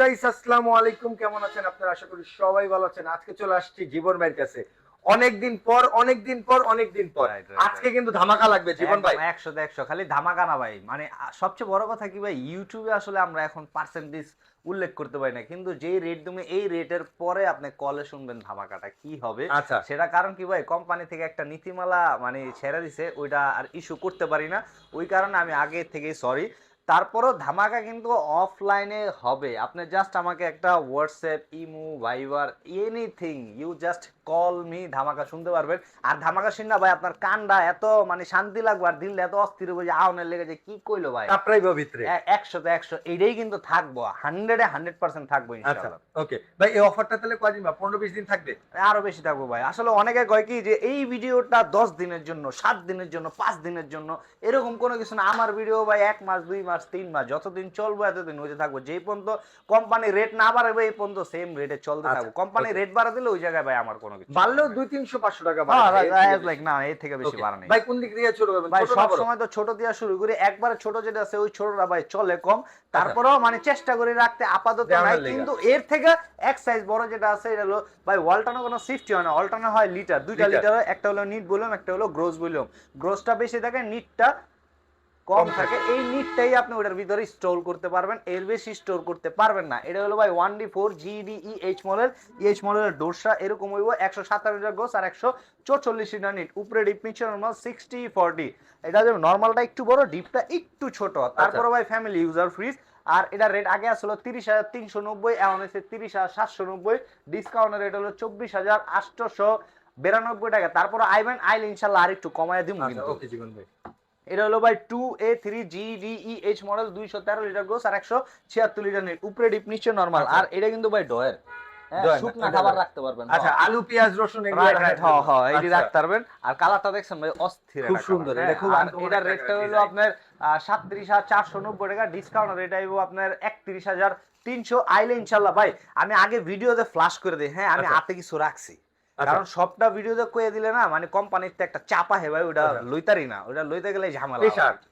Guys আসসালামু আলাইকুম। কেমন আছেন আপনারা? আশা করি সবাই ভালো আছেন। আজকে চলে আসছি জীবন ভাইয়ের কাছে। অনেকদিন পর অনেকদিন পর অনেকদিন পর। আজকে কিন্তু ধামাকা লাগবে জীবন ভাই। একশো একশো খালি ধামাকা না ভাই। মানে সবচেয়ে বড় কথা কি ভাই ইউটিউবে আসলে আমরা এখন পার্সেন্টেজ উল্লেখ করতে পারি না। কিন্তু যেই রেট তুমি এই রেটের পরে আপনি কলে শুনবেন ধামাকাটা কি হবে। আচ্ছা। সেটা কারণ কি ভাই কোম্পানি থেকে একটা নীতিমালা মানে ছেড়ে দিছে ওইটা আর ইস্যু করতে পারি না। ওই কারণে আমি আগে থেকেই সরি তারপরও ধামাকা কিন্তু অফলাইনে হবে। আপনি জাস্ট আমাকে একটা WhatsApp imo Viber anything you just call me ধামাকা শুনতে পারবেন। আর ধামাকা শুননা ভাই আপনার কানটা এত মানে শান্তি লাগবে আর দিনটা এত অস্থির হবে যে আউনের লেগে যে কি কইলো ভাই? কাপড়াই ভিতরে এ- একশোতে একশো এইটাই কিন্তু থাকব হান্ড্রেডে হান্ড্রেড পার্সেন্ট থাকব আচ্ছা ইনশাআল্লাহ। ওকে ভাই এই অফারটা তাহলে কয়দিন বা পনেরো বিশ দিন থাকবে? আরও বেশি থাকব ভাই। আসলে অনেকে কয় কি যে এই ভিডিওটা দশ দিনের জন্য সাত দিনের জন্য পাঁচ দিনের জন্য এরকম কোনো কিছু না। আমার ভিডিও ভাই এক মাস দুই মাস তিন মাস যতদিন চলবো এতদিন হইতে থাকব। যেই পর্যন্ত কোম্পানি রেট না বাড়াবে এই পর্যন্ত সেম রেটে চলতে আচ্ছা, থাকব। কোম্পানি রেট বাড়া দিলে ওই জায়গায় ভাই আমার কোনো কিছু বাড়লেও দুই তিনশো পাঁচশো টাকা হ্যাঁ, right, থেকে like না এর থেকে বেশি। বেশি বাড়া নেই। ভাই কোন দিক দিয়ে করবেন? ভাই সব সময় তো ছোট দিয়ে শুরু করি। একবারে ছোট যেটা আছে ওই ছোটটা ভাই চলে কম। তারপরেও মানে চেষ্টা করে রাখতে আপাতত নাই। কিন্তু এর থেকে এক সাইজ বড় যেটা আছে এটা হলো ভাই ওয়ালটানো কোনো সিফটি হয় না। অল্টানো হয় লিটার দুইটা লিটার। একটা হলো নিট বললাম একটা হলো গ্রোস বললাম গ্রোসটা বেশি থাকে নিটটা কম থাকে। এই নিটটাই আপনি ওটার ভিতরে স্টোর করতে পারবেন। এর বেশি স্টোর করতে পারবেন না। এটা হলো ভাই one D four GD H model H মডেলের ডোরসা এরকম হইব একশো সাতান্ন লিটার গোস আর একশো চৌচল্লিশ লিটার নিট। উপরে ডিপ নিচে নর্মাল সিক্সটি ফর্টি এটা যে নর্মালটা একটু বড় ডিপটা একটু ছোট। তারপরে ভাই ফ্যামিলি ইউজার ফ্রিজ আর এটা রেট আগে আসলো তিরিশ হাজার তিনশো নব্বই এখন হচ্ছে তিরিশ হাজার সাতশো নব্বই। ডিসকাউন্টের রেট হলো চব্বিশ হাজার আটশোশো বিরানব্বই টাকা। তারপরে আইবেন আইল ইনশাল্লাহ আর একটু কমায় দিব আচ্ছা কিন্তু। এটা হলো ভাই two A three G D E H model দুইশো তেরো লিটার গোস আর একশো ছিয়াত্তর লিটার নেট উপরে ডিপ নিচে নর্মাল আচ্ছা। আর এটা কিন্তু ভাই ডয়ের ডয়ের শুকনা খাবার রাখতে পারবেন আচ্ছা আলু পেঁয়াজ রসুন। হ্যাঁ হ্যাঁ আচ্ছা। রাখতে পারবেন আর কালারটা দেখছেন ভাই অস্থির খুব সুন্দর, colour, এটা হ্যাঁ। খুব এটার একটা রেটটা হলো আপনার সাতত্রিশ হাজার চারশো নব্বই টাকা ডিসকাউন্ট রেট আইব আপনার একত্রিশ হাজার তিনশো আইলে ইনশাল্লাহ ভাই আমি আগে ভিডিওতে ফ্লাশ করে দিই হ্যাঁ আমি আচ্ছা। হাতে কিছু রাখছি আচ্ছা। কারণ সবটা ভিডিওতে কয়ে দিলে না মানে কোম্পানির তো একটা চাপা হে ভাই ওটা আচ্ছা। লইতারি না। ওটা লইতে গেলে ঝামেলা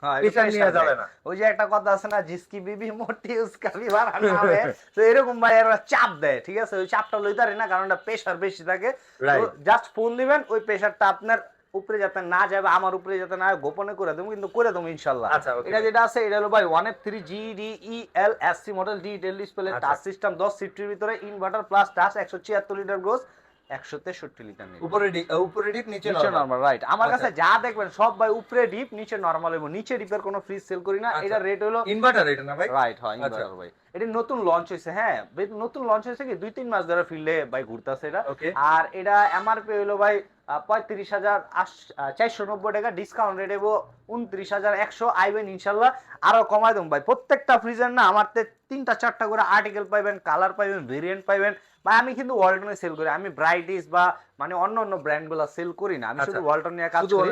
হ্যাঁ, এটা নিয়ে যাবে না। ওই যে একটা কথা আছে না জিসকি বিবি মোটি উসকা ভি বাড়ানা হবে। তো এরকম ভাই এরা চাপ দেয় ঠিক আছে? ওই চাপটা লইতারি না কারণ প্রেশার বেশি থাকে. জাস্ট ফোন দিবেন ওই প্রেশারটা আপনার উপরে যাতে না যাবে আমার উপরে যাতে না গোপনে করে দেবো কিন্তু করে দেবো ইনশাল্লাহ। আচ্ছা, এটা যেটা আছে এটা হলো ভাই one F three G D E L S C model detail display আচ্ছা। টাচ সিস্টেম দশ সিফটির ভিতরে ইনভার্টার প্লাস টাচ একশো ছিয়াত্তর লিটার গ্রোস একশো তেষট্টি লিটার উপরে ডিপ উপরে ডিপ নিচে নিচে নরমাল রাইট আমার আচ্ছা। কাছে যা দেখবেন সব ভাই উপরে ডিপ নিচে নরমাল এবং নিচে ডিপের কোনো ফ্রিজ সেল করি না আচ্ছা। এটা রেট হলো ইনভার্টার এটা না ভাই রাইট হয় আচ্ছা। ইনভার্টার ভাই এটা নতুন লঞ্চ হয়েছে হ্যাঁ? নতুন লঞ্চ হয়েছে কি? দুই তিন মাস ধরে ফিল্ডে ভাই ঘুরতেছে এটা। আর এটা এমআরপি হলো ভাই পঁয়ত্রিশ হাজার চারশো নব্বই টাকা ডিসকাউন্ট রেট দেবো উনত্রিশ হাজার একশো আইবেন ইনশাল্লাহ। আরও কমাই দেবো ভাই। প্রত্যেকটা ফ্রিজের না আমার তিনটা চারটা করে আর্টিকেল পাইবেন কালার পাইবেন ভেরিয়েন্ট পাইবেন। ভাই আমি কিন্তু ওয়ালটনে সেল করি। আমি ব্রাইটিস বা মানে অন্য অন্য ব্র্যান্ডগুলা সেল করি না। আমি আচ্ছা। শুধু ওয়ালটন নিয়ে কাজ করি।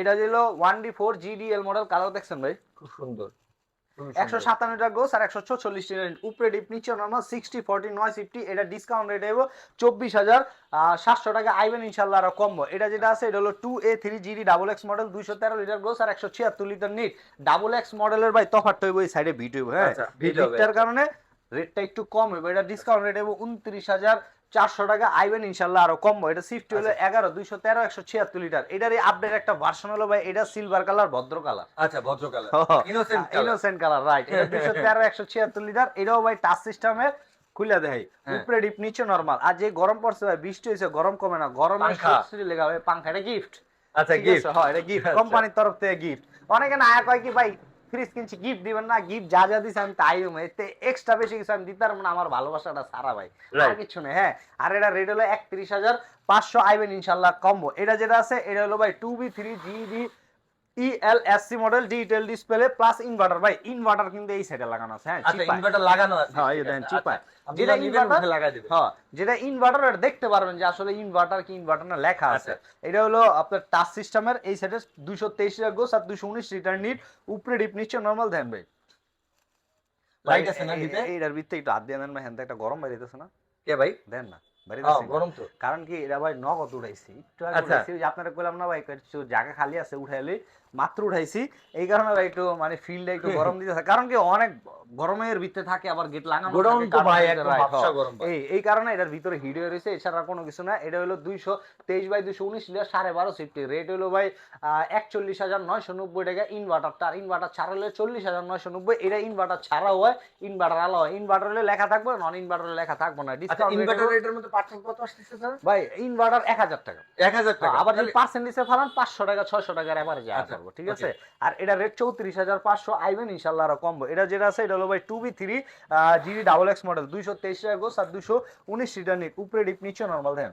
এটা ছিল one D four GDL model colour দেখছেন ভাই? খুব সুন্দর। একশো সুন্দর। সাতান্ন টাকা গোস আর একশো চল্লিশ উপরে ডিপ নিচে নর্মাল সিক্সটি ফর্টি নয় ফিফটি এটা ডিসকাউন্ট রেট এবো। চব্বিশ হাজার সাতশো টাকা আইবেন ইনশাল্লাহ আরও কমবো। এটা যেটা আছে এটা হলো two A three GD double X model দুইশো তেরো লিটার গোস আর একশো ছিয়াত্তর লিটার নিট ডাবল এক্স মডেলের ভাই তফাৎ হইব এই সাইডে ভিট হইব হ্যাঁ? আচ্ছা, হবে। বিটটার কারণে রেটটা একটু কম হইব। এটা ডিসকাউন্ট রেট এবো উনত্রিশ হাজার চারশো টাকা আইবেন ইনশাল্লাহ আরও কমবো। এটা সিফটি হলো আচ্ছা। এগারো দুইশো তেরো একশো ছিয়াত্তর লিটার। এটারই আপডেট একটা ভার্সন হলো ভাই এটা সিলভার কালার ভদ্র কালার আচ্ছা ভদ্র কালার ইনোসেন্ট কালার রাইট দুশো তেরো একশো ছিয়াত্তর লিটার। এটাও ভাই টাচ সিস্টেমের খুলে দেয় হ্যাঁ। উপরে ডিপ নিচে নরমাল আর যে গরম পড়ছে ভাই বৃষ্টি হয়েছে গরম কমে না। গরমে লেগা ভাই পাংখা এটা গিফট আচ্ছা গিফট হ্যাঁ এটা গিফট আচ্ছা। কোম্পানির তরফ থেকে গিফট অনেকে না কয় কি ভাই ফ্রিজ কিনছি গিফট দিবেন না গিফট যা যা দিছে আমি তাই দেবো। এতে এক্সট্রা বেশি কিছু আমি দিতে পারব না আমার ভালোবাসাটা সারা ভাই। আর কিছু নেই হ্যাঁ। আর এটা রেট হলো একত্রিশ হাজার পাঁচশো আইবেন ইনশাল্লাহ কম্বো এটা যেটা আছে এটা হলো ভাই two B three G D ELSC model detail display plus inverter ভাই ইনভার্টার কিন্তু এই সাইডে লাগানো আছে হ্যাঁ আচ্ছা। ইনভার্টার লাগানো আছে হ্যাঁ, এই দেখেন, আচ্ছা, চিপায়। আপনি যেটা উঠে লাগাই দিবেন। হ্যাঁ যেটা ইনভার্টার এটা দেখতে পারবেন যে আসলে ইনভার্টার কি ইনভার্টার না লেখা আছে। এটা হলো আপনার টাচ সিস্টেমের এই সাইডে দুইশো তেইশ লিটার গোস আর দুইশো উনিশ লিটার নিট উপরে ডিপ নিচে নর্মাল দেন ভাই। লাইট আছে না ডিপে এইটার ভিতরে একটু হাত দিয়ে দেন ভাই হ্যাঁ একটা গরম বাইরেতেছে না। কে ভাই? দেন না। গরম তো। কারণ কি এরা ভাই নগদ উঠাইছি একটু আগে আচ্ছা। উঠাইছি আপনারা কইলাম না ভাই কিছু জায়গা খালি আছে উঠাইলে মাত্র উঠাইছি। এই কারণে ভাই একটু মানে ফিল্ডে একটু গরম দিতে থাকে কারণ কি অনেক গরমের ভিতরে থাকে আবার গেট লাগানো গোডাউন তো ভাই একদম ভাবসা হ্যাঁ। গরম এই এই কারণে এটার ভিতরে হিট হয়ে রয়েছে এছাড়া কোনো কিছু না। এটা হলো দুইশো তেইশ বাই দুশো উনিশ লিটার সাড়ে বারো সিফটি রেট হলো ভাই একচল্লিশ হাজার নয়শো নব্বই টাকা ইনভার্টার তার ইনভার্টার ছাড়া হলে চল্লিশ হাজার নয়শো নব্বই এটা ইনভার্টার ছাড়াও হয় ইনভার্টার আলো হয়। ইনভার্টার হলে লেখা থাকবে নন ইনভার্টার লেখা থাকবে না। আচ্ছা ডিসকাউন্ট ইনভার্টার রেটের মধ্যে পার্থক্য কত আসতেছে স্যার ভাই ইনভার্টার এক হাজার টাকা। এক হাজার টাকা। আবার যদি পার্সেন্টেজে ফেলান পাঁচশো টাকা ছয়শো টাকার অ্যাভারেজে আচ্ছা, আসব ঠিক আছে? আর এটা রেট চৌত্রিশ হাজার পাঁচশো আইবেন ইনশাল্লাহ আরও কমবো। এটা যেটা আছে এটা হলো ভাই two B three GD double X model দুইশো তেইশ টাকা গোস আর দুইশো উনিশ লিটার নিক উপরে ডিপ নিচে নর্মাল দেন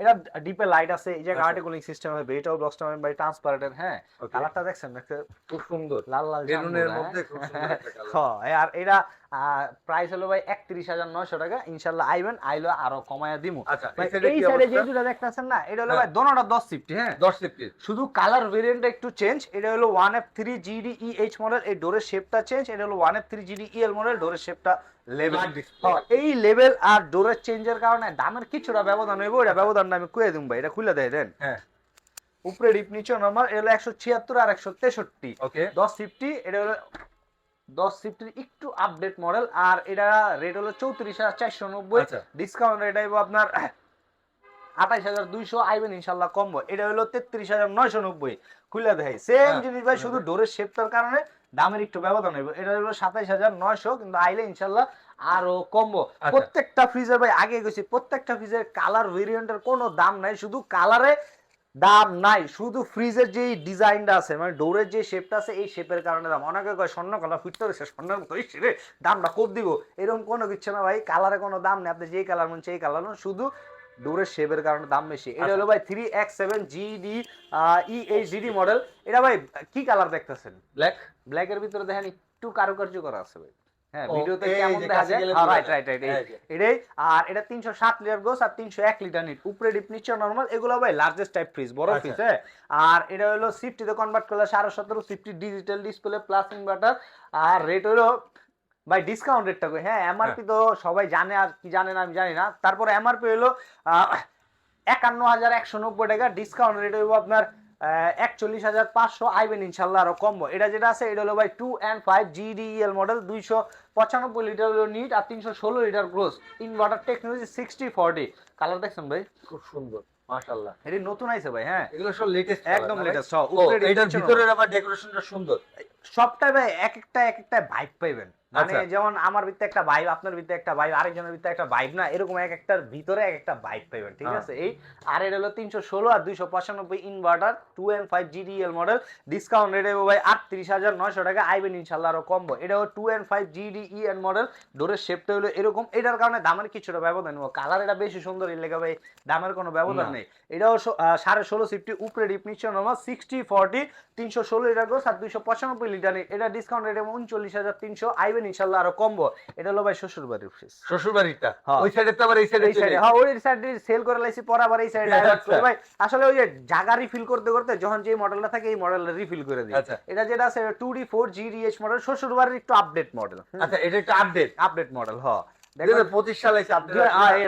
এটা ডিপে লাইট আছে এই যে আচ্ছা। আর্টিকুলিং সিস্টেম হবে এটাও বক্সটা ভাই ট্রান্সপারেন্টের হ্যাঁ। কালারটা দেখছেন খুব সুন্দর। লাল লাল বেলুনের মধ্যে? খুব সুন্দর হ্যাঁ, আর এটা প্রাইস হলো ভাই একত্রিশ হাজার নয়শো টাকা। ইনশাল্লাহ আইবেন আইলো আরও কমায়া দিমু। আচ্ছা এই সাইডে যে দুটো দেখতেছেন না এটা হলো হ্যাঁ। ভাই দোনোটা দশ সিফটি হ্যাঁ। 10 সেফটি শুধু কালার ভেরিয়েন্টটা একটু চেঞ্জ এটা হলো one F three GD E H model এই ডোরের শেপটা চেঞ্জ এটা হলো one F three GD EL model ডোরের শেপটা লেভেল এই লেভেল আর ডোরের চেঞ্জের কারণে দামের কিছুটা ব্যবধান হইব এটা ব্যবধানটা আমি কুয়ে দিম ভাই এটা খুলে দেয় দেন। হ্যাঁ। উপরে ডিপ নিচে নর্মাল এটা হলো একশো ছিয়াত্তর আর একশো তেষট্টি। ওকে দশ ফিফটি এটা হলো দশ ফিফটির একটু আপডেট মডেল আর এটা রেট হলো চৌত্রিশ হাজার চারশো নব্বই। ডিসকাউন্ট রেট আইব আপনার আঠাইশ হাজার দুইশো আইবেন ইনশাল্লাহ কমবো এটা হলো তেত্রিশ হাজার নয়শো নব্বই খুলে দেয় সেম হ্যাঁ। জিনিস ভাই শুধু ডোরের শেপটার কারণে দামের একটু ব্যবধান হইব এটা হলো সাতাইশ হাজার নয়শো কিন্তু আইলে ইনশাল্লাহ আরও কমবো আচ্ছা। প্রত্যেকটা ফ্রিজের ভাই আগে গেছি প্রত্যেকটা ফ্রিজের কালার ভেরিয়েন্টের কোনো দাম নাই শুধু কালারে দাম নাই শুধু ফ্রিজের যে ডিজাইনটা আছে মানে ডোরের যে শেপটা আছে এই শেপের কারণে দাম। অনেকে কয় স্বর্ণ কালার ফিট করেছে স্বর্ণের মতো রে দামটা কম দিব। এরকম কোনো কিছু না ভাই কালারে কোনো দাম নেই। আপনি যেই কালার মন সেই কালার শুধু ডোরের শেপের কারণে দাম বেশি। এটা হলো ভাই three X seven GD E H DD model এটা ভাই কি কালার দেখতেছেন? ব্ল্যাক ব্ল্যাকের ভিতরে দেখেন একটু কারুকার্য করা আছে ভাই। হ্যাঁ ভিডিওতে কেমন দেখা যায়? রাইট রাইট রাইট এটাই আর এটা তিনশো সাত লিটার গোস আর তিনশো এক লিটার নিট। উপরে ডিপ নিচে নর্মাল এগুলো ভাই লার্জেস্ট টাইপ ফ্রিজ বড় আচ্ছা। ফ্রিজ হ্যাঁ? আর এটা হলো সিফটিতে কনভার্ট করলে সাড়ে সতেরো CFT digital display plus inverter আর রেট হলো ভাই ডিসকাউন্ট রেটটা কই? হ্যাঁ এমআরপি তো সবাই জানে আর কি জানে না আমি জানি না। তারপরে এমআরপি হলো একান্ন হাজার একশো নব্বই টাকা ডিসকাউন্ট রেট হইব আপনার একচল্লিশ হাজার পাঁচশো আইবেন ইনশাল্লাহ আরও কমবো। এটা যেটা আছে এটা হলো ভাই two and five GDL model দুইশো পঁচানব্বই লিটার হলো নিট আর তিনশো ষোলো litre gross inverter technology sixty forty colour দেখছেন ভাই? খুব সুন্দর মাশাআল্লাহ। এটি নতুন আইছে ভাই হ্যাঁ? এগুলো সব লেটেস্ট একদম latest, সব। এটার ভিতরের আবার ডেকোরেশনটা সুন্দর। সবটা ভাই এক একটা এক একটা ভাইব পাইবেন। মানে আচ্ছা। যেমন আমার ভিতরে একটা ভাইব আপনার ভিতরে একটা ভাইব আরেকজনের ভিতরে একটা ভাইব না এরকম এক একটার ভিতরে এক একটা ভাইব পাইবেন ঠিক। আছে? এই আর এটা হলো তিনশো ষোলো আর দুইশো পঁচানব্বই inverter two N five GDL model discount rate ভাই আটত্রিশ হাজার নয়শো টাকা আইবেন ইনশাল্লাহ আরও কমবো। এটা হলো two N five GDE N model ডোরের শেপটা হলো এরকম। এটার কারণে দামের কিছুটা ব্যবধান নেই কালার এটা বেশি সুন্দর এর লেগে ভাই দামের কোনো ব্যবধান নেই। এটাও সাড়ে ষোলো সিফটি উপরে ডিপ নিচ্ছে নর্মাল সিক্সটি ফর্টি তিনশো ষোলো লিটার গোস আর দুইশো পঁচানব্বই লিটার এটা ডিসকাউন্ট রেট উনচল্লিশ হাজার তিনশো আইবেন ইনশাল্লাহ আরও কমবো। এটা হলো ভাই শ্বশুর বাড়ির ফ্রিজ শ্বশুর বাড়িটা হ্যাঁ। ওই সাইডে তো আবার এই সাইডে এই সাইডে হ্যাঁ ওই সাইডে সেল করে লাইছি পর আবার এই সাইডে আচ্ছা। ভাই আসলে ওই যে জায়গা রিফিল করতে করতে যখন যে মডেলটা থাকে এই মডেলটা রিফিল করে দিই। আচ্ছা। এটা যেটা আছে two D four GDH model শ্বশুর বাড়ির একটু আপডেট মডেল আচ্ছা এটা একটু আপডেট আপডেট মডেল সালে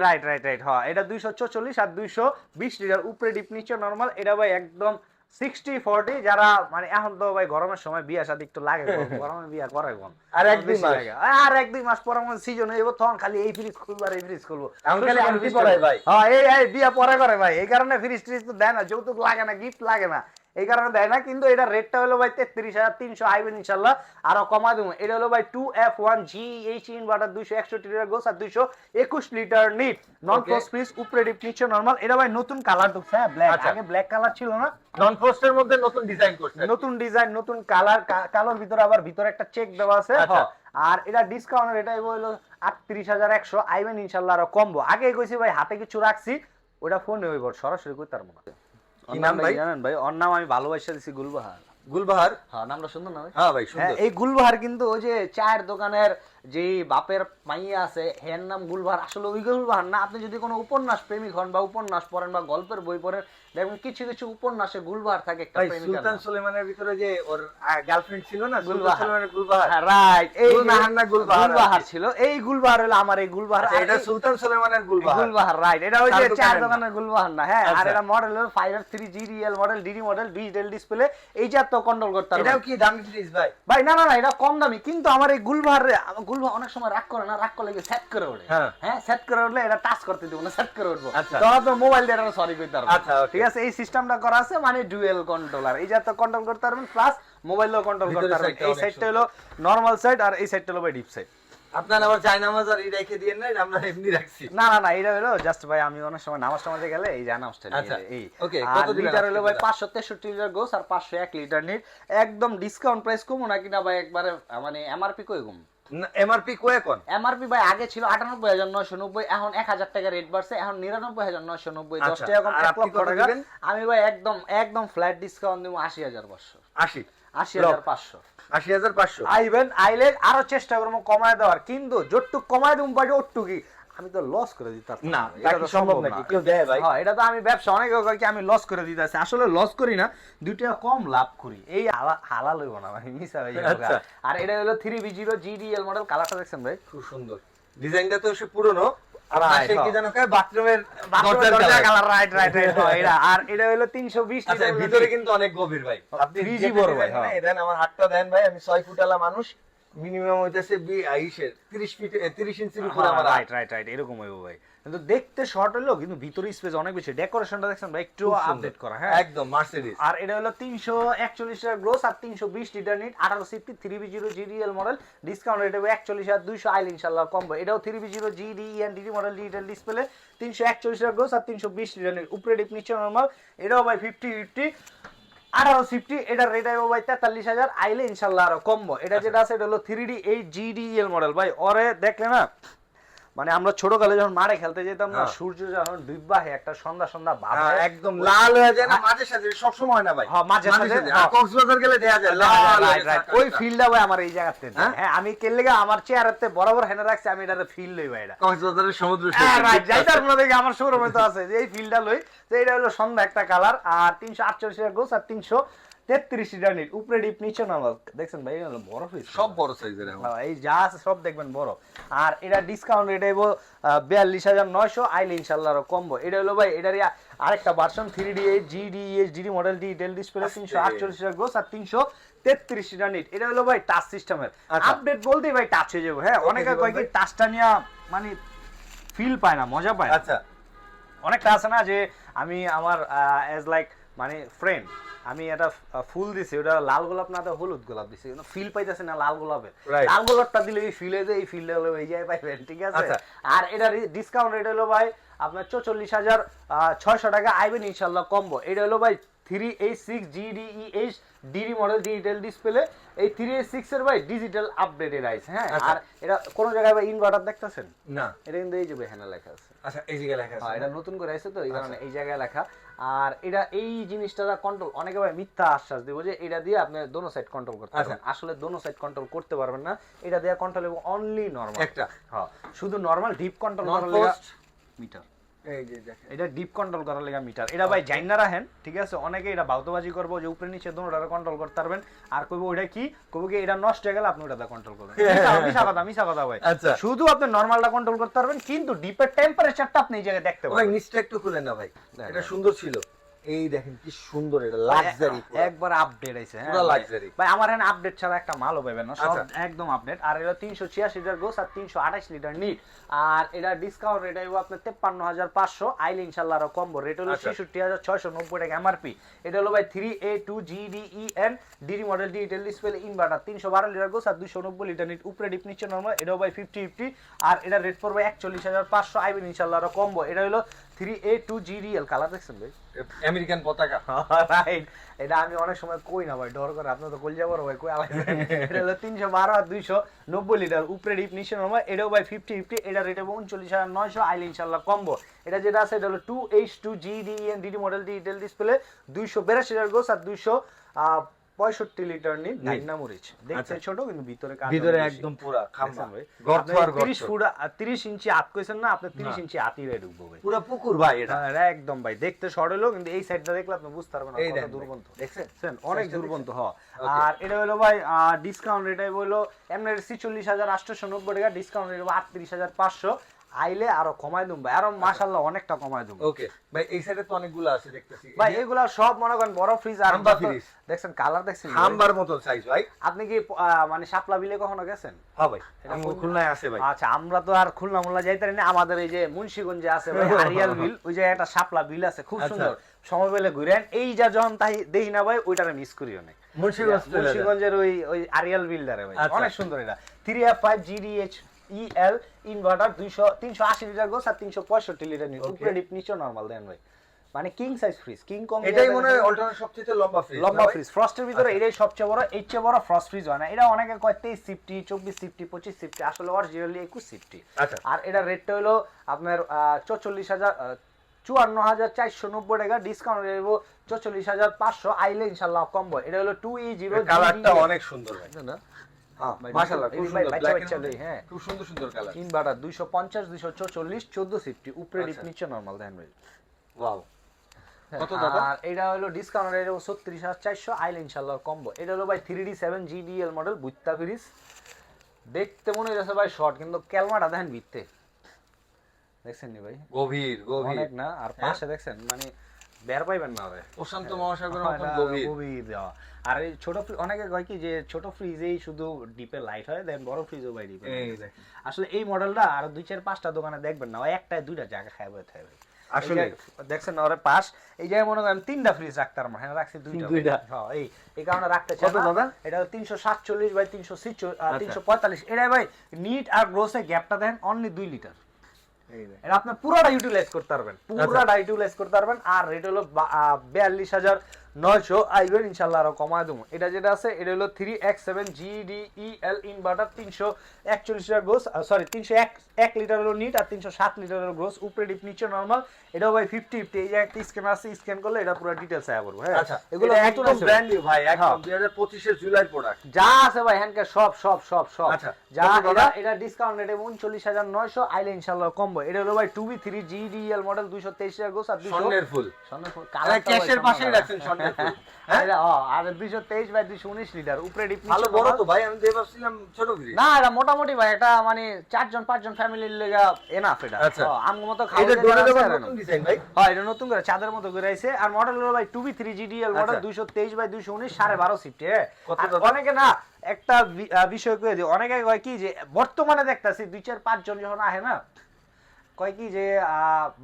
রাইট রাইট রাইট হ্যাঁ। এটা দুইশো চল্লিশ আর দুইশো বিশ লিটার উপরে ডিপ নিচে নর্মাল এটা ভাই একদম সিক্সটি ফোরটি যারা মানে এখন তো ভাই গরমের সময় বিয়া সাথে একটু লাগে গরমে বিয়া করে কম আর এক দুই মাস। আর এক দুই মাস পর আমার সিজন হইব তখন খালি এই ফ্রিজ খুলবো আর এই ফ্রিজ খুলবো। খালি পরায় ভাই। হ্যাঁ এই বিয়া পরে করে ভাই এই কারণে ফ্রিজ ট্রিজ তো দেয় না যৌতুক লাগে না গিফট লাগে না। এই কারণে দেয় না কিন্তু এটা রেটটা হলো ভাই তেত্রিশ হাজার তিনশো আইবেন ইনশাল্লাহ আরও কমা দেবো। এটা হলো ভাই two F one G H inverter দুইশো একষট্টি লিটার গোস আর দুইশো একুশ litre net non. Frost fridge উপরে ডিপ নিচে নর্মাল এটা ভাই নতুন কালার ঢুকছে হ্যাঁ ব্ল্যাক আচ্ছা। আগে ব্ল্যাক কালার ছিল না। নন ফ্রস্টের মধ্যে নতুন ডিজাইন করছে। নতুন ডিজাইন নতুন কালার কালোর ভিতরে আবার ভিতরে একটা চেক দেওয়া আছে। আচ্ছা। হ্যাঁ। আর এটা ডিসকাউন্ট এটা হলো আটত্রিশ হাজার একশো আইবেন ইনশাল্লাহ আরও কমবো। আগে কইছি ভাই হাতে কিছু রাখছি ওটা ফোনে হইব সরাসরি কই তার মনে কি নাম ভাই? জানেন ভাই? ওর নাম আমি ভালোবাসা দিছি গুলবাহার। গুলবাহার? হ্যাঁ নামটা সুন্দর না ভাই? হ্যাঁ ভাই হ্যাঁ সুন্দর এই গুলবাহার কিন্তু ওই যে চায়ের দোকানের যে বাপের মাইয়া আছে হের নাম গুলবাহার। আসলে ওই গুলবাহার না আপনি যদি কোনো উপন্যাস প্রেমিক হন বা উপন্যাস পড়েন বা গল্পের বই পড়েন দেখবেন কিছু কিছু উপন্যাসে গুলবাহার থাকে একটা সুলতান সুলেমানের ভিতরে যে ওর গার্লফ্রেন্ড ছিল না সুলতান গুলবাহার। সুলেমানের গুলবাহার হ্যাঁ, রাইট এই না গুলবাহার গুলবাহার ছিল এই গুলবাহার হলো আমার এই গুলবাহার আচ্ছা, এটা সুলতান সুলেমানের গুলবাহার গুলবাহার রাইট এটা ওই যে চার দোকানের গুলবাহার না হ্যাঁ আর আচ্ছা। এটা মডেল হলো G real model DD model digital display এই যে তো কন্ট্রোল করতে পারবেন এটাও কি দামি জিনিস ভাই ভাই না না না এটা কম দামি কিন্তু আমার এই গুলবাহার গুলবাহার অনেক সময় রাগ করে না রাগ করলে সেট করে ওঠে হ্যাঁ। হ্যাঁ সেট করে উঠলে এটা টাচ করতে দিব না সেট করে উঠবো আচ্ছা। তো মোবাইল দিয়ে এটা সরি করতে পারব আচ্ছা. ঠিক আছে এই সিস্টেমটা করা আছে মানে ডুয়েল কন্ট্রোলার এই কন্ট্রোল করতে পারবেন প্লাস মোবাইলও কন্ট্রোল করতে পারবেন। এই সাইডটা হলো নর্মাল সাইড আর এই সাইডটা হলো ভাই ডিপ সাইড আপনার আবার আর এই রেখে দিয়ে নাই আমরা এমনি রাখছি। না না না এটা হলো জাস্ট ভাই আমি অনেক সময় নামাজ টামাজে গেলে এই যে নামাজটা আচ্ছা, এই। আর লিটার হলো ভাই? পাঁচশো তেষট্টি লিটার গোস আর পাঁচশো এক লিটার নিট। একদম ডিসকাউন্ট প্রাইস কমো না কিনা ভাই একবারে মানে এমআরপি কই কম? এমআরপি কয়ে এখন? এমআরপি ভাই আগে ছিল আটানব্বই হাজার নয়শো নব্বই এখন এক হাজার টাকা রেট বাড়ছে এখন নিরানব্বই হাজার নয়শো নব্বই দশ আচ্ছা, টাকা কম লক্ষ টাকা। আমি ভাই একদম একদম ফ্ল্যাট ডিসকাউন্ট দিব আশি হাজার পাঁচশো। আশি? আশি হাজার পাঁচশো। আশি হাজার পাঁচশো? আইবেন আইলে আরও চেষ্টা করব কমায় দেওয়ার কিন্তু যতটুক কমায় দেবো বাড়ি ওটুকি। আমি তো লস করে দিতে পারতাম না এটা তো সম্ভব না। নাকি? কেউ দেয় ভাই? হ্যাঁ এটা তো আমি ব্যবসা অনেকে কয় কি আমি লস করে দিতে আছি আসলে লস করি না দুই টাকা কম লাভ করি। এই হালাল হইব না ভাই মিসা ভাই আচ্ছা। আর এটা হলো three B zero GDL model কালারটা দেখছেন ভাই? খুব সুন্দর। ডিজাইনটা তো সে পুরনো। আর হ্যাঁ। জানো কয় বাথরুমের দরজার দরজার colour colour right right right এটা। আর এটা হলো তিনশো বিশ আচ্ছা ভিতরে কিন্তু অনেক গভীর ভাই। আপনি 3G যেটা বড় নেবেন ভাই, না, হ্যাঁ। আমার হাতটা দেন ভাই আমি ছয় ফুটালা মানুষ। মিনিমাম হইতেছে বি আইশের তিরিশ ফিট তিরিশ ইঞ্চির উপরে আমার রাইট রাইট রাইট এরকম হইব ভাই। কিন্তু দেখতে শর্ট হলো কিন্তু ভিতরে স্পেস অনেক বেশি। ডেকোরেশনটা দেখছেন ভাই একটু আপডেট করা হ্যাঁ? একদম মার্সিডিজ আর এটা হলো তিনশো একচল্লিশ টাকা গ্রোস আর তিনশো বিশ লিটার নিট। আঠারো CFT three B zero GDL model discount rate হবে একচল্লিশ হাজার দুইশো আইল ইনশাল্লাহ কম্বো এটাও three B zero GD DD model digital display তিনশো একচল্লিশ টাকা গ্রোস আর তিনশো বিশ লিটার নিট। উপরে ডিপ নিচে নর্মাল এটাও ভাই ফিফটি ফিফটি আঠারো ফিফটি এটার রেট আইব ভাই তেতাল্লিশ হাজার আইলে ইনশাল্লাহ আরও কমবো। এটা যেটা আছে এটা হলো three D eight GDL model ভাই ওরে দেখলে না মানে আমরা ছোটকালে যখন মাঠে খেলতে যেতাম না হ্যাঁ। সূর্য যখন ডুববা হয় একটা সন্ধ্যা সন্ধ্যা ভাব হ্যাঁ, একদম লাল হয়ে যায় না মাঝে সাঝে সব সময় না ভাই হ্যাঁ, মাঝে সাঝে। হ্যাঁ। কক্সবাজার গেলে দেয়া যায় লাল. ওই ফিল্ডটা ভাই আমার এই জায়গাতে হ্যাঁ? আমি কেলে আমার চেয়ারেতে বরাবর হেনে রাখছি আমি এটাতে ফিল লই ভাই এটা কক্সবাজারের সমুদ্র সৈকত। right, যাইতার মনে দেখি আমার শোরুমে তো আছে যে এই ফিল্ডটা লই তো এটা হলো সন্ধ্যা একটা কালার আর তিনশো আটচল্লিশ গোস আর তিনশো তেত্রিশ নিট উপরে ডিপ নিচে নর্মাল দেখছেন ভাই বড় হয়েছে সব বড় সাইজের এই যা আছে সব দেখবেন বড় আর এটা ডিসকাউন্ট রেট হইব বিয়াল্লিশ হাজার নয়শো আইলে ইনশাল্লাহ আরও কমবো। এটা হলো ভাই এটারই আ- আরেকটা version three D eight G D H D model D del display তিনশো আটচল্লিশ গ্রোস আর তিনশো তেত্রিশ নিট এটা হলো ভাই টাচ সিস্টেমের। আপডেট বলতেই ভাই টাচ হয়ে যাব। হ্যাঁ অনেকে কয় কি টাচটা নিয়ে মানে ফিল পায় না মজা পায় আচ্ছা। অনেকটা আছে না যে আমি আমার অ্যাজ লাইক মানে ফ্রেন্ড আমি এটা ফুল দিছি ওটা লাল গোলাপ না তো হলুদ গোলাপ দিছি ফিল পাইতেছে না লাল গোলাপে Right. লাল গোলাপটা দিলে এই ফিলে যে এই ফিলটা হলো এই যায় পাইবেন ঠিক আছে আচ্ছা। আর এটা ডিসকাউন্ট রেট হলো ভাই আপনার চৌচল্লিশ হাজার ছয়শো টাকা আইবেন ইনশাল্লাহ কম্বো এটা হলো ভাই three eight six GDE H DD model digital display. এই থ্রি এইট সিক্স এর ভাই ডিজিটাল আপডেটেড আইস হ্যাঁ। আর এটা কোন জায়গায় ভাই ইনভার্টার দেখতেছেন? না। এটা কিন্তু এই যে ভাই লেখা আছে। আচ্ছা এই জায়গায় লেখা আছে। এটা নতুন করে আসছে তো এই কারণে। এই জায়গায় লেখা। আর এটা এই জিনিসটা কন্ট্রোল অনেকে ভাই মিথ্যা আশ্বাস দিব যে এটা দিয়ে আপনি দোনো সাইড কন্ট্রোল করতে আচ্ছা। পারবেন আসলে দোনো সাইড কন্ট্রোল করতে পারবেন না এটা দিয়ে কন্ট্রোল এবং অনলি নরমাল একটা। হ্যাঁ শুধু নরমাল ডিপ কন্ট্রোল মিটার এই যে দেখেন এটা ডিপ কন্ট্রোল করার লাগা মিটার এটা ভাই জাইনা রাখেন ঠিক আছে? অনেকে এটা বাউতবাজি করব যে উপরে নিচে দোনোটা কন্ট্রোল করতে পারবেন। আর কইবো ওটা কি? কইবো কি এটা নষ্ট হয়ে গেলে আপনি ওটা কন্ট্রোল করবেন। মিশা মিছা কথা মিশা কথা ভাই। আচ্ছা। শুধু আপনি নরমালটা কন্ট্রোল করতে পারবেন কিন্তু ডিপের টেম্পারেচারটা আপনি এই জায়গায় দেখতে ভাই পারবেন। নিচটা একটু খুলে না ভাই। এটা সুন্দর ছিল। এই দেখেন কি সুন্দর এটা লাক্সারি একবার আপডেট আইছে হ্যাঁ পুরো luxury। ভাই আমার এখানে আপডেট ছাড়া একটা মালও পাবেন না সব আচ্ছা। একদম আপডেট আর এটা তিনশো ছিয়াশি লিটার গোস আর তিনশো আঠাশ লিটার নিট আর এটা ডিসকাউন্ট রেট আইব আপনার তেপ্পান্ন হাজার পাঁচশো। আইল ইনশাল্লাহ আরও কম্বো। রেট হলো আচ্ছা। ছেষট্টি হাজার ছয়শো নব্বই টাকা এমআরপি এটা হলো ভাই three A two GDE N DD model digital display inverter তিনশো বারো লিটার গোস আর দুশো নব্বই লিটার নিট উপরে ডিপ নিচে নর্মাল এটাও ভাই ফিফটি ফিফটি আর এটা রেট পড়বে একচল্লিশ হাজার পাঁচশো। আইবেন ইনশাল্লাহ আরও কম্বো। এটা হলো three A two GDL colour দেখছেন ভাই? আমেরিকান পতাকা। রাইট এটা আমি অনেক সময় কই না ভাই ডর করে আপনার তো কলজা বড় ভাই কই আলাই এটা হলো তিনশো বারো আর দুইশো নব্বই লিটার উপরে ডিপ নিচে নর্মাল এটাও ভাই ফিফটি ফিফটি এটা রেট হবে উনচল্লিশ হাজার নয়শো আইল ইনশাল্লাহ কম্বো। এটা যেটা আছে এটা হলো two H two G D N DD model digital display দুইশো বিরাশি হাজার গোস আর দুইশো পঁয়ষট্টি লিটার নিট। নাইনা মরিচ। দেখতে আচ্ছা। ছোট কিন্তু ভিতরে ভিতরে একদম পুরা খাম্বা। দেখছেন ভাই? গর্ত আর 30 ফুট 30 ইঞ্চি আত কইছেন না আপনি 30 ইঞ্চি আতি রে ঢুকবো ভাই। পুরা পুকুর ভাই এটা। হ্যাঁ, একদম ভাই। দেখতে হলো কিন্তু এই সাইডটা দেখলে আপনি বুঝতে পারবেন না কত দুর্গন্ধ দেখছেন? অনেক দুর্গন্ধ হ আর এটা হলো ভাই ডিসকাউন্ট এটাই বলল এমনি ছিচল্লিশ হাজার আটশোশো নব্বই টাকা ডিসকাউন্ট রেট আটত্রিশ হাজার পাঁচশো। আইলে আরও কমাই দুম ভাই আরও মাসাল্লাহ অনেকটা কমাই দুম ওকে ভাই এই সাইডে তো অনেকগুলো আছে দেখতেছি। ভাই এগুলা সব মনে করেন বড় ফ্রিজ আর হাম্বা fridge। দেখছেন কালার দেখছেন ভাই? খাম্বার মতো সাইজ ভাই। আপনি কি মানে শাপলা বিলে কখনো গেছেন? হ্যাঁ ভাই এটা আমি খুলনায় আছে ভাই। আচ্ছা আমরা তো আর খুলনা মুল্লা যাইতে না। আমাদের এই যে মুন্সিগঞ্জে আছে ভাই আরিয়াল বিল ওই যে একটা শাপলা বিল আছে খুব আচ্ছা। সুন্দর। সময় পেলে ঘুরেন। এই যা যখন তাই দেই না ভাই ওইটারে মিস করি অনেক মুন্সিগঞ্জ মুন্সিগঞ্জের ওই ওই আরিয়াল বিল্ডারে ভাই। আচ্ছা। অনেক সুন্দর এটা। Three F five GDH EL inverter দুইশো তিনশো আশি লিটার গোস আর তিনশো পঁয়ষট্টি লিটার. উপরে ডিপ নিচে নর্মাল দেন ভাই মানে কিং সাইজ ফ্রিজ কিং কম এটাই মনে হয় অল্টারনেট সবচেয়ে লম্বা ফ্রিজ লম্বা ফ্রিজ ফ্রস্টের ভিতরে আচ্ছা। এটাই সবচেয়ে বড় এর চেয়ে বড় ফ্রস্ট ফ্রিজ হয় না। এটা অনেকে কয় তেইশ সিফটি চব্বিশ সিফটি পঁচিশ সিফটি আসলে অরিজিনালি একুশ সিফটি আচ্ছা। আর এটা রেটটা হলো আপনার চৌচল্লিশ হাজার চুয়ান্ন হাজার চারশো নব্বই টাকা ডিসকাউন্ট দেব চৌচল্লিশ হাজার পাঁচশো আইলে ইনশাল্লাহ কমবো এটা হলো টু ই জিরো কালারটা অনেক সুন্দর ভাই হ্যাঁ ভাই, মাশাআল্লাহ খুব সুন্দর ব্ল্যাক বাচ্চা হ্যাঁ। খুব সুন্দর কালার ইনভার্টার উপরে ডিপ আচ্ছা। নিচে নর্মাল দেন ভাই ওয়াও কত দাদা? আর এটা হলো ডিসকাউন্ট হাজার চারশো আইলে ইনশাল্লাহ কম্বো এটা হলো ভাই মডেল বুত্তা ফ্রিজ। দেখতে মনে হচ্ছে ভাই শর্ট কিন্তু ক্যালমাটা দেখেন ভিত্তে দেখছেন নি ভাই? গভীর গভীর। অনেক না? আর হ্যাঁ? পাশে দেখছেন? মানে বের পাইবেন না প্রশান্ত মহাসাগরের হ্যাঁ, গভীর গভীর আর এই ছোট অনেকে কয় কি যে ছোট ফ্রিজেই শুধু ডিপে লাইট হয় দেন বড় ফ্রিজও ভাই ডিপে। আসলে এই মডেলটা আর দুই চার পাঁচটা দোকানে দেখবেন না একটাই দুইটা জায়গা বই থাকবে আসলে দেখছেন না ওরে পাশ এই জায়গায় মনে করেন তিনটা ফ্রিজ রাখতে পারব হ্যাঁ রাখছি দুইটা দুইটা। হ্যাঁ এই এই কারণে রাখতে চাই দাদা? এটা তিনশো সাতচল্লিশ বাই তিনশো আচ্ছা। তিনশো পঁয়তাল্লিশ এটা ভাই নিট আর গ্রোসে গ্যাপটা দেন অনলি দুই লিটার। এটা আপনি পুরোটা ইউটিলাইজ করতে পারবেন। আচ্ছা। পুরোটা ইউটিলাইজ করতে পারবেন। আর রেট হলো বিয়াল্লিশ হাজার নয়শো আইবেন ইনশাল্লাহ আরও কমায় দেবো। এটা যেটা আছে এটা হলো three X seven GDEL inverter তিনশো একচল্লিশ লিটার গ্রোস সরি তিনশো এক এক লিটার হলো নিট আর তিনশো সাত লিটারের গ্রোস উপরে ডিপ নিচে নর্মাল এটাও ভাই ফিফটি ফিফটি এই যে একটা স্ক্যান আছে স্ক্যান করলে এটা পুরো ডিটেলস আয়া করব হ্যাঁ? আচ্ছা এগুলো একদম ব্র্যান্ড নিউ ভাই হ্যাঁ। একদম 2025 এর জুলাই প্রোডাক্ট যা আছে ভাই হ্যান্ডকে সব সব সব সব। আচ্ছা, যা এটা এটা ডিসকাউন্ট রেটে উনচল্লিশ হাজার নয়শো আইলে ইনশাল্লাহ কমবো। এটা হলো ভাই two B three GDL model দুইশো তেইশ হাজার গোস আর দুইশো ফুল। স্বর্ণের ফুল, ক্যাশের পাশেই রাখছেন স্বর্ণের ফুল হ্যাঁ? এটা, ও, আর দুইশো তেইশ বাই দুইশো উনিশ লিটার উপরে ভালো বড় তো ভাই আমি ভাবছিলাম ছোট না এটা মোটামুটি ভাই এটা মানে চারজন পাঁচজন ফ্যামিলির লেগা এনাফ এটা আচ্ছা। মতো হয় এটা নতুন করে চাঁদের মতো করে আইছে আর মডেল হলো ভাই two B three GDL model. দুইশো তেইশ বাই দুইশো উনিশ সাড়ে বারো সিফটি দাদা? অনেকে না একটা বিষয় কয়ে দিই অনেকে কি যে বর্তমানে দেখতাছি দুই চার পাঁচজন যখন আহে না কয় কি যে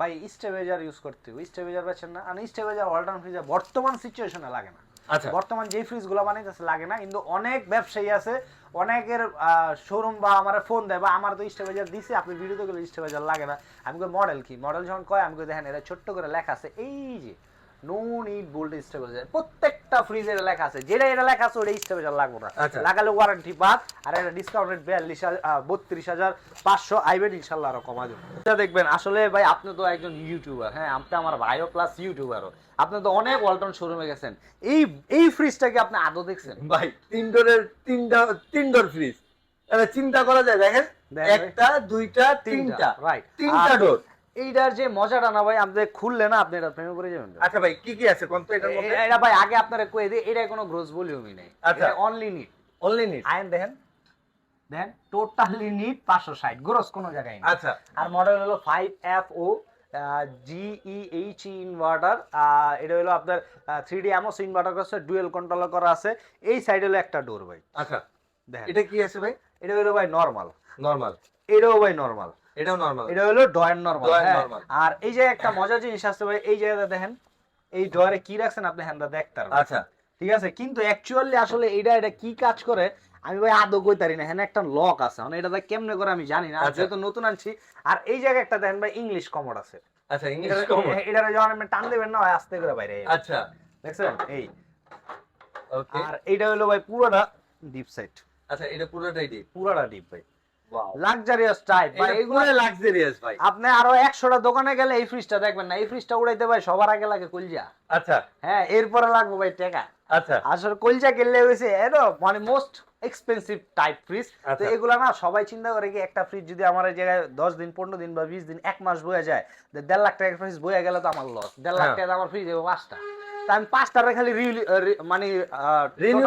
বাই ভাই স্টেবেজার ইউজ করতে স্টেবেজার বেছেন না। আর স্টেবিলাইজার অল্টারন ফ্রিজ বর্তমান সিচুয়েশনে লাগে না। আচ্ছা। বর্তমান যে ফ্রিজগুলো বানাইতেছে লাগে না। কিন্তু অনেক ব্যবসায়ী আছে অনেকের শোরুম বা আমার ফোন দেয় বা আমার তো স্টেবিলাইজার দিছে আপনি ভিডিওতে গেলে স্টেবিলাইজার লাগে না। আমি কই মডেল কি? মডেল যখন কয় আমি দেখেন এটা ছোট্ট করে লেখা আছে। এই যে নো নিড বোল্ড স্টেবেলাইজার প্রত্যেকটা ফ্রিজের লেখা আছে। যেটা এটা লেখা আছে ওটা স্টেবেলাইজার লাগবে না। আচ্ছা। লাগালে ওয়ারেন্টি বাদ আর এটা ডিসকাউন্ট রেট বিয়াল্লিশ বত্রিশ হাজার পাঁচশো আইবেন ইনশাল্লাহ আরও কমা দেবো। এটা দেখবেন আসলে ভাই আপনি তো একজন ইউটিউবার হ্যাঁ আপনি আমার ভাইও প্লাস ইউটিউবারও আপনি তো অনেক ওয়ালটন শোরুমে গেছেন। এই এই ফ্রিজটাকে আপনি আদৌ দেখছেন? ভাই তিন ডোরের তিনটা তিন ডোর ফ্রিজ চিন্তা করা যায় দেখেন দেখেন। একটা দুইটা তিনটা রাইট তিনটা ডোর। এইটার যে মজাটা না ভাই আপনি খুললে না আপনি এটা প্রেমে পড়ে যাবেন আচ্ছা ভাই কি কি আছে কোন তো এটার মধ্যে? এটা ভাই আগে আপনারা কয়ে দিই এটা কোনো গ্রোস ভলিউমই নেই। আচ্ছা। অনলি নিট অনলি নিট আয়ন দেখেন। দেখেন টোটালি নিট পাঁচশো ষাট। গ্রোস কোনো জায়গায় নেই। আচ্ছা। আর মডেল হলো five F O GEH inverter এটা হলো আপনার থ্রি ডি অ্যামোস ইনভার্টার আছে ডুয়েল কন্ট্রোলার করা আছে। এই সাইড হলো একটা ডোর ভাই। আচ্ছা। দেখেন। এটা কি আছে ভাই? এটা হলো ভাই নর্মাল নরমাল এটাও ভাই নর্মাল এটাও নরমাল এটা হলো ডয়ার নর্মাল Drawer আর এই যে একটা মজার জিনিস আছে ভাই এই জায়গাটা দেখেন এই ডয়ারে কি রাখছেন আপনি? হ্যান্ডা দেখতে আচ্ছা। ঠিক আছে? কিন্তু অ্যাকচুয়ালি আসলে এটা এটা কি কাজ করে? আমি ভাই আদৌ কইতারি না। হ্যাঁ একটা লক আছে। মানে এটা কেমনে করে আমি জানি না। আচ্ছা। যেহেতু নতুন আনছি আর এই জায়গায় একটা দেখেন ভাই ইংলিশ কমোড আছে। আচ্ছা ইংলিশ এটা কমন এটা যখন আপনি টান দেবেন না হয় আস্তে করে বাইরে আচ্ছা। দেখছেন? এই। ওকে আর এইটা হলো ভাই পুরোটা ডিপ সাইড আচ্ছা এটা পুরোটাই ডিপ পুরোটা ডিপ ভাই। লাক্সারিয়াস টাইপ ভাই এগুলো লাক্সারিয়াস ভাই। আপনি আরও একশোটা দোকানে গেলে এই ফ্রিজটা দেখবেন না। এই ফ্রিজটা উড়াইতে ভাই সবার আগে লাগে কলজা। আচ্ছা। হ্যাঁ এরপরে লাগবে ভাই টাকা। আচ্ছা। আসলে কলজা কিনলে হয়েছে এরো মানে মোস্ট এক্সপেন্সিভ টাইপ ফ্রিজ তো আচ্ছা। এগুলা না সবাই চিন্তা করে কি একটা ফ্রিজ যদি আমার এই জায়গায় দশ দিন পনেরো দিন বা বিশ দিন এক মাস বয়ে যায় দেড় লাখ টাকা ফ্রিজ বয়ে গেলে তো আমার লস দেড় লাখ হ্যাঁ। টাকা আমার ফ্রিজ পাঁচটা। আমি পাঁচটারে খালি মানে রিনিউ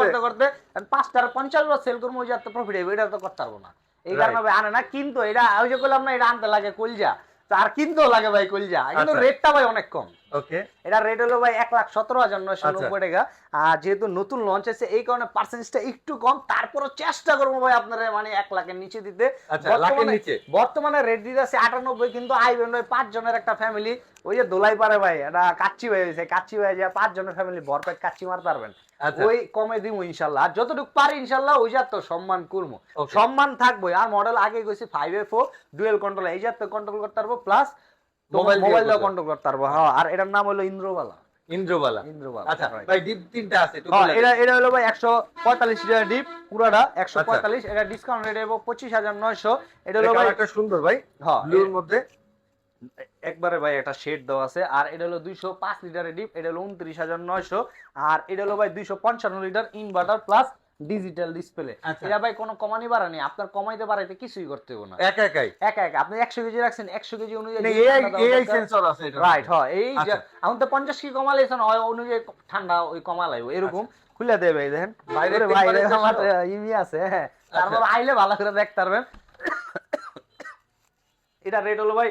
করতে। করতে। আমি পাঁচটার পঞ্চাশ বার সেল করব ওই এত প্রফিট হবে এটা তো করতে পারব না। এই কারণে আনে না কিন্তু এটা ওই যে করলাম না এটা আনতে লাগে কলজা। তো আর কিনতেও লাগে ভাই কলজা। কিন্তু আচ্ছা। রেটটা ভাই অনেক কম। ওকে এটা রেট হলো ভাই এক লাখ সতেরো হাজার নয়শো আচ্ছা। নব্বই টাকা। আর যেহেতু নতুন লঞ্চ আছে এই কারণে পার্সেন্টেজটা একটু কম তারপরও চেষ্টা করব ভাই আপনারা মানে এক লাখের নিচে দিতে। আচ্ছা, বর্তমানে- রেট দিতে আছে আটানব্বই কিন্তু আইবেন ভাই পাঁচ জনের একটা ফ্যামিলি ওই যে দোলাই পারে ভাই এটা কাচ্চি ভাই হয়েছে কাচ্চি ভাই যে পাঁচ জনের ফ্যামিলি ভরপেট কাচ্চি মারতে পারবেন। আচ্ছা। ওই কমে দিব ইনশাল্লাহ। আর যতটুকু পারি ইনশাল্লাহ ওই যার তো সম্মান করব। সম্মান থাকব। আর মডেল আগে গেছি five F O dual control এই তো কন্ট্রোল করতে পারব প্লাস Mobile মোবাইল দিয়ে কন্ট্রোল করতে। পারব হ্যাঁ আর এটার নাম হলো ইন্দ্রবালা। ইন্দ্রবালা। ইন্দ্রবালা আচ্ছা ভাই ডিপ তিনটা আছে হ্যাঁ, এটা এটা হলো ভাই একশো পঁয়তাল্লিশ টাকা ডিপ পুরাটা একশো আচ্ছা। পঁয়তাল্লিশ এটা ডিসকাউন্ট রেট এবং পঁচিশ হাজার নয়শো। এটা এটা হলো ভাই কালারটা সুন্দর ভাই হ্যাঁ ব্লুর মধ্যে। একবারে ভাই একটা শেড দেওয়া আছে আর এটা হলো দুইশো পাঁচ লিটারের ডিপ এটা হলো উনত্রিশ হাজার নয়শো। আর এটা হলো ভাই দুইশো পঞ্চান্ন litre inverter plus digital display আচ্ছা। এটা ভাই কোনো কমানি বাড়ানি আপনার কমাইতে বাড়াইতে কিছুই করতে হবে না। একা একাই? একা একা। আপনি একশো কেজি রাখছেন একশো কেজি অনুযায়ী মানে এআই দরকার- সেন্সর আছে এটা রাইট হ্যাঁ। এই আচ্ছা। এখন তো পঞ্চাশ কি কমালে ওই অনুযায়ী ঠান্ডা ওই কমালাই এরকম। খুলে দেবে দেখেন। বাইরের ওরে বাইরে আমার ইমি আছে হ্যাঁ। তারপর আইলে ভালো করে দেখতে পারবেন। এটা রেট হলো ভাই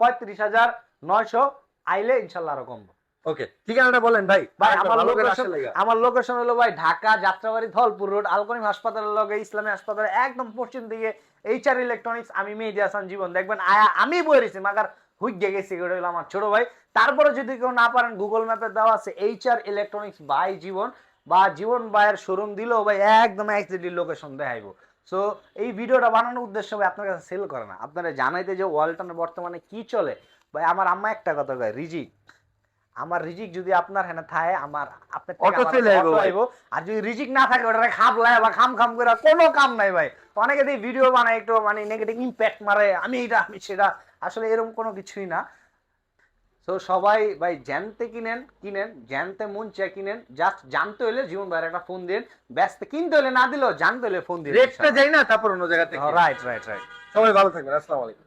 পঁয়ত্রিশ হাজার নয়শো আইলে ইনশাল্লাহ আরও কমবো। ওকে ঠিকানাটা বলেন ভাই। ভাই আমার লোকেশন আমার লোকেশন হলো ভাই ঢাকা যাত্রাবাড়ি ধলপুর রোড আলকনিম হাসপাতালের লগে ইসলামী হাসপাতালে একদম পশ্চিম দিকে এইচআর ইলেকট্রনিক্স আমি মেহেদি হাসান জীবন। দেখবেন আয়া আমি বলেছি মাগার হুইগে গেছি হলো আমার ছোট ভাই। তারপরে যদি কেউ না পারেন গুগল ম্যাপে দেওয়া আছে এইচআর ইলেকট্রনিক্স বাই জীবন বা জীবন বাইয়ের শোরুম দিলেও ভাই একদম এক্সিডি লোকেশন দেখাইবো। সো এই ভিডিওটা বানানোর উদ্দেশ্য ভাই আপনার কাছে সেল করে না। আপনারা জানাইতে যে ওয়ালটনে বর্তমানে কি চলে? ভাই আমার আম্মা একটা কথা কয় রিজিক। আমার রিজিক যদি আপনার হ্যাঁ থাকে আমার আপনার থেকে Auto আমার আইবো। আর যদি রিজিক না থাকে ওটা খাপ লাই বা খাম খাম করে কোনো কাম নাই ভাই। অনেকে দিয়ে ভিডিও বানায় একটু মানে নেগেটিভ ইম্প্যাক্ট মারে আমি এটা আমি সেটা। আসলে এরকম কোনো কিছুই না। তো সবাই ভাই জানতে কিনেন কিনেন জানতে মন চায় কিনেন। জাস্ট জানতে হলে জীবন ভাইয়ের একটা ফোন দিন। ব্যস্ত কিনতে হলে না দিলেও জানতে হলে ফোন দিন রেটটা যাই না তারপর অন্য জায়গা থেকে রাইট রাইট রাইট সবাই ভালো থাকবেন আসসালামু আলাইকুম।